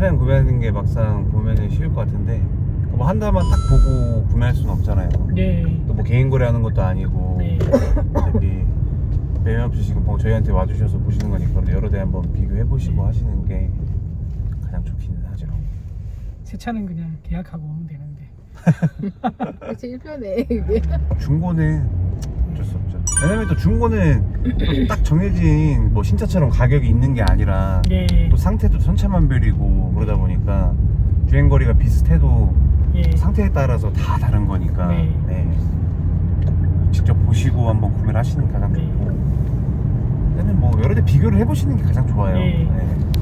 차량 구매하는 게 막상 보면은 쉬울 것 같은데 뭐 한 달만 딱 보고 구매할 수는 없잖아요. 네. 또 뭐 개인 거래하는 것도 아니고 네. 어차피 매매업체 지금 뭐 저희한테 와주셔서 보시는 거니까 여러 대 한번 비교해 보시고 하시는 게 가장 좋기는 하죠. 새 차는 그냥 계약하고 오면 되는데. 그치 일편에 이게 중고는 어쩔 수 없죠. 왜냐면 또 중고는 딱 정해진 뭐 신차처럼 가격이 있는 게 아니라 네. 또 상태도 천차만별이고 그러다 보니까 주행 거리가 비슷해도 예. 상태에 따라서 다 다른 거니까 네. 네. 직접 보시고 한번 구매를 하시는 게 가장 네. 좋고 일단은 뭐 여러 대 비교를 해보시는 게 가장 좋아요. 네. 네.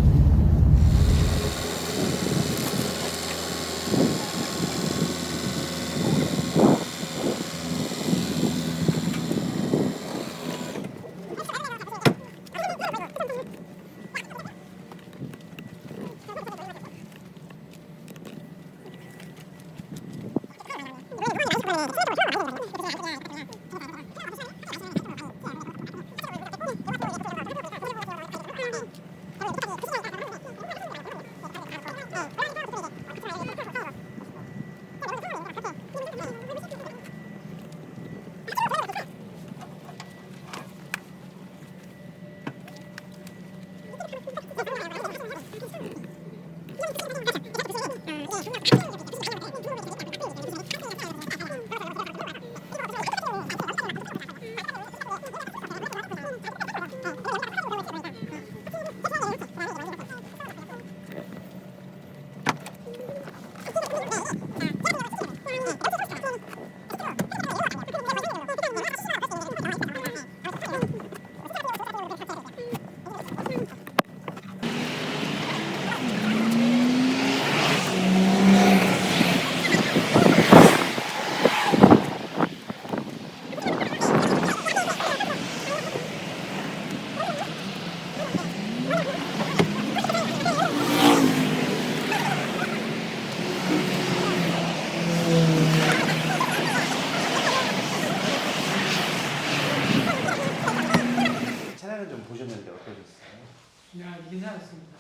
야, 괜찮았습니다.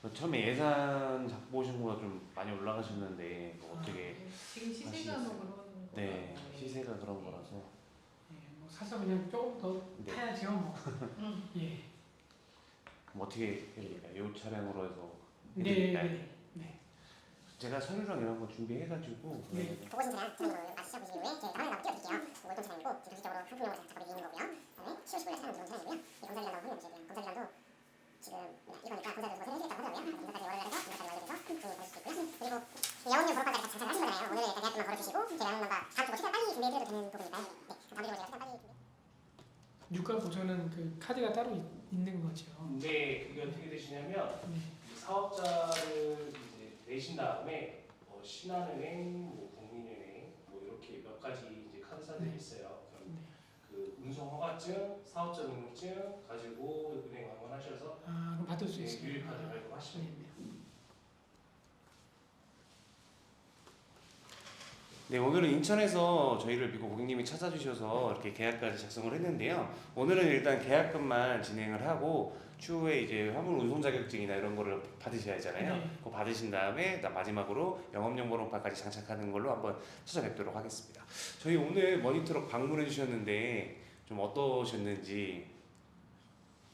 뭐 처음에 예산 잡고 보신 거보다 좀 많이 올라가셨는데 뭐 어떻게 지금 시세가 뭐 그런 네 시세가 그런 거라서 예, 뭐 사서 그냥 조금 더 네. 타야죠. 뭐. 응. 예. 뭐 어떻게 해드릴까요? 이 차량으로 해서 네. 해드릴까요? 네. 네. 제가 서류랑 이런 거 준비해가지고 네. 보고 싶은 차량 차량으로 마시셔보신 후에 저희가 화면을 띄워드릴게요. 월동 차량이고 공식적으로 상품용으로 작업이 있는 거고요. 그다음에 10월 10일에 차량 들어온 차량이고요. 이 검사기간도 확인 다음 최대한 빨리 준비해드려도 되는 부분이니까요. 네, 제가 최대한 빨리 준비. 유가 보조는 그 카드가 따로 있, 있는 거죠. 근데 그게 어떻게 되시냐면 네. 이 사업자를 이제 내신 다음에 뭐 신한은행, 뭐 국민은행 뭐 이렇게 몇 가지 이제 카드사들이 네. 있어요. 그럼 네. 그 운송 허가증, 사업자 등록증 가지고 은행 방문하셔서 아, 그럼 받을 수 네, 있어요. 유일카드 아, 발급하시면 네. 됩니다. 네 오늘은 인천에서 저희를 믿고 고객님이 찾아주셔서 이렇게 계약까지 작성을 했는데요. 오늘은 일단 계약금만 진행을 하고 추후에 이제 화물 운송 자격증이나 이런 거를 받으셔야 하잖아요. 네. 그거 받으신 다음에 나- 마지막으로 영업용 번호판까지 장착하는 걸로 한번 찾아뵙도록 하겠습니다. 저희 오늘 머니트럭 방문해 주셨는데 좀 어떠셨는지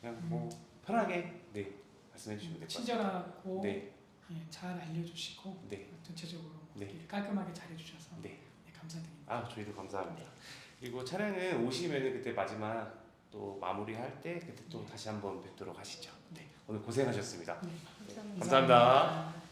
그냥 뭐 편하게 네 말씀해 주시면 될것 같아요. 친절하고 네, 예, 잘 알려주시고 네. 전체적으로 네. 깔끔하게 잘 해주셔서 네. 네, 감사드립니다. 아 저희도 감사합니다. 그리고 차량은 오시면 그때 마지막 또 마무리할 때 그때 또 다시 한번 뵙도록 하시죠. 네. 오늘 고생하셨습니다. 네. 감사합니다. 감사합니다.